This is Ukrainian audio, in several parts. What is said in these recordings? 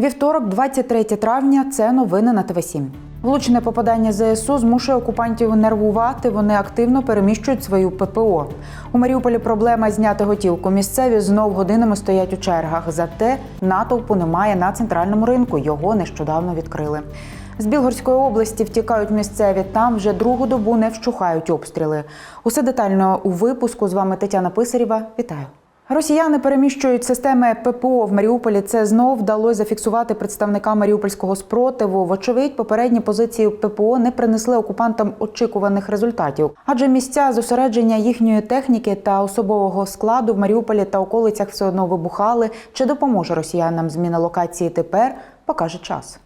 Вівторок, 23 травня. Це новини на ТВ 7 Влучне попадання ЗСУ змушує окупантів нервувати. Вони активно переміщують свою ППО. У Маріуполі проблема зняти готівку. Місцеві знов годинами стоять у чергах. Зате натовпу немає на центральному ринку. Його нещодавно відкрили. З Білгорської області втікають місцеві. Там вже другу добу не вщухають обстріли. Усе детально у випуску. З вами Тетяна Писарєва. Вітаю. Росіяни переміщують системи ППО в Маріуполі. Це знов вдалося зафіксувати представника маріупольського спротиву. Вочевидь, попередні позиції ППО не принесли окупантам очікуваних результатів, адже місця зосередження їхньої техніки та особового складу в Маріуполі та околицях все одно вибухали. Чи допоможе росіянам зміна локації тепер? Покаже час.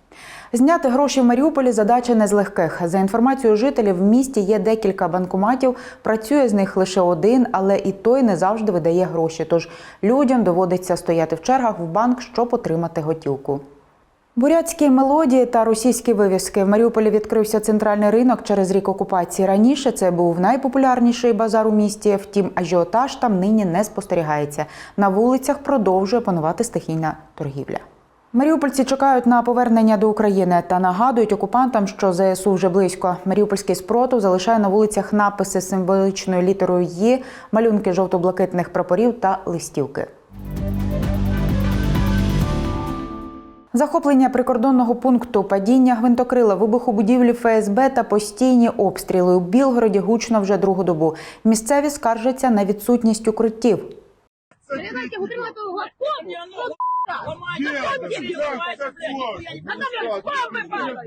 Зняти гроші в Маріуполі задача не з легких. За інформацією жителів, в місті є декілька банкоматів. Працює з них лише один, але і той не завжди видає гроші. Тож людям доводиться стояти в чергах в банк, щоб отримати готівку. Бурятські мелодії та російські вивіски в Маріуполі відкрився центральний ринок через рік окупації. Раніше це був найпопулярніший базар у місті. Втім, ажіотаж там нині не спостерігається. На вулицях продовжує панувати стихійна торгівля. Маріупольці чекають на повернення до України та нагадують окупантам, що ЗСУ вже близько. Маріупольський спротив залишає на вулицях написи з символічною літерою «Є», малюнки жовто-блакитних прапорів та листівки. Захоплення прикордонного пункту, падіння гвинтокрила, вибуху будівлі ФСБ та постійні обстріли у Білгороді гучно вже другу добу. Місцеві скаржаться на відсутність укриттів. Передайте утримати угод. Помню, ну, Нет, как, как можно? Надо же, бомбы падают.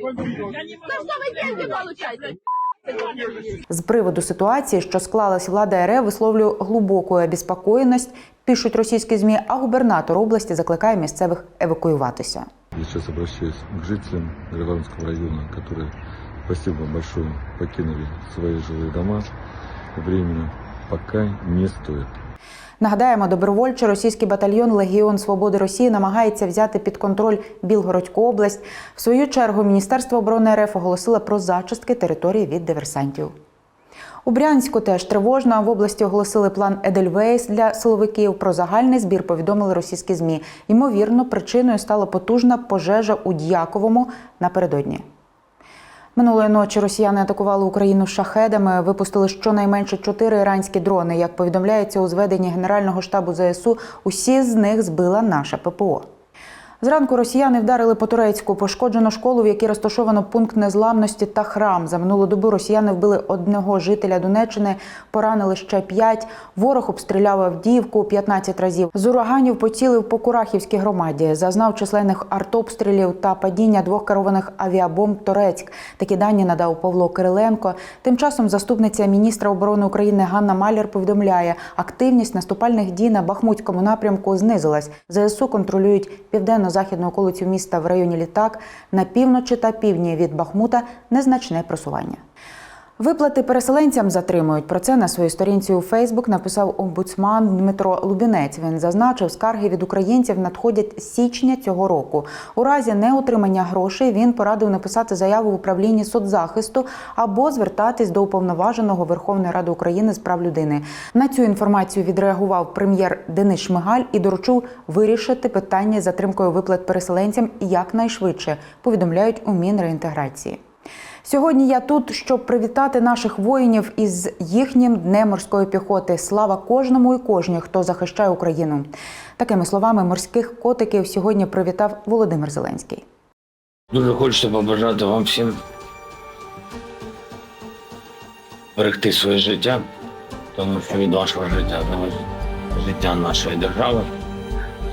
За что вы деньги получаете? З приводу ситуації, що склалась влада РФ, висловлює глибоку обіспокоєність, пишуть російські змі. А губернатор області закликає місцевих евакуюватися. Я сейчас обращаюсь к жителям Григоровского района, которые, спасибо большое, покинули свои жилые дома. Временно пока не стоит. Нагадаємо, добровольчий російський батальйон Легіон Свободи Росії намагається взяти під контроль Білгородську область. В свою чергу Міністерство оборони РФ оголосило про зачистки території від диверсантів. У Брянську теж тривожно в області оголосили план Едельвейс для силовиків. Про загальний збір повідомили російські змі. Ймовірно, причиною стала потужна пожежа у Дяковому напередодні. Минулої ночі росіяни атакували Україну шахедами, випустили щонайменше чотири іранські дрони. Як повідомляється у зведенні Генерального штабу ЗСУ, усі з них збила наша ППО. Зранку росіяни вдарили по турецьку, пошкоджено школу, в якій розташовано пункт незламності та храм. За минулу добу росіяни вбили одного жителя Донеччини, поранили ще п'ять. Ворог обстріляв Авдіївку 15 разів. З ураганів поцілив по Курахівській громаді. Зазнав численних артобстрілів та падіння двох керованих авіабомб Торецьк. Такі дані надав Павло Кириленко. Тим часом заступниця міністра оборони України Ганна Маляр повідомляє, активність наступальних дій на Бахмутському напрямку знизилась. ЗСУ контролюють південно-західну околицю міста в районі Літак. На півночі та півдні від Бахмута незначне просування. Виплати переселенцям затримують. Про це на своїй сторінці у Фейсбук написав омбудсман Дмитро Лубінець. Він зазначив, скарги від українців надходять з січня цього року. У разі неотримання грошей він порадив написати заяву в управлінні соцзахисту або звертатись до уповноваженого Верховної Ради України з прав людини. На цю інформацію відреагував прем'єр Денис Шмигаль і доручив вирішити питання з затримкою виплат переселенцям якнайшвидше. Повідомляють у Мінреінтеграції. Сьогодні я тут, щоб привітати наших воїнів із їхнім днем морської піхоти. Слава кожному і кожній, хто захищає Україну. Такими словами морських котиків сьогодні привітав Володимир Зеленський. Дуже хочеться побажати вам всім берегти своє життя, тому що від вашого життя життя нашої держави,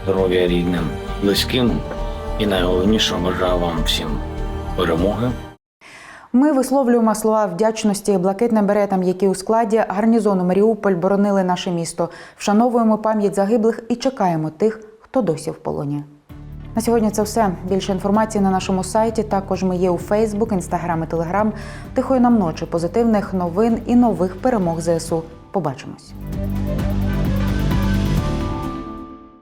здоров'я рідним, близьким і найголовніше бажаю вам всім перемоги. Ми висловлюємо слова вдячності блакитним беретам, які у складі гарнізону Маріуполь боронили наше місто. Вшановуємо пам'ять загиблих і чекаємо тих, хто досі в полоні. На сьогодні це все. Більше інформації на нашому сайті. Також ми є у Фейсбук, Інстаграм і Телеграм. Тихої нам ночі, позитивних новин і нових перемог ЗСУ. Побачимось.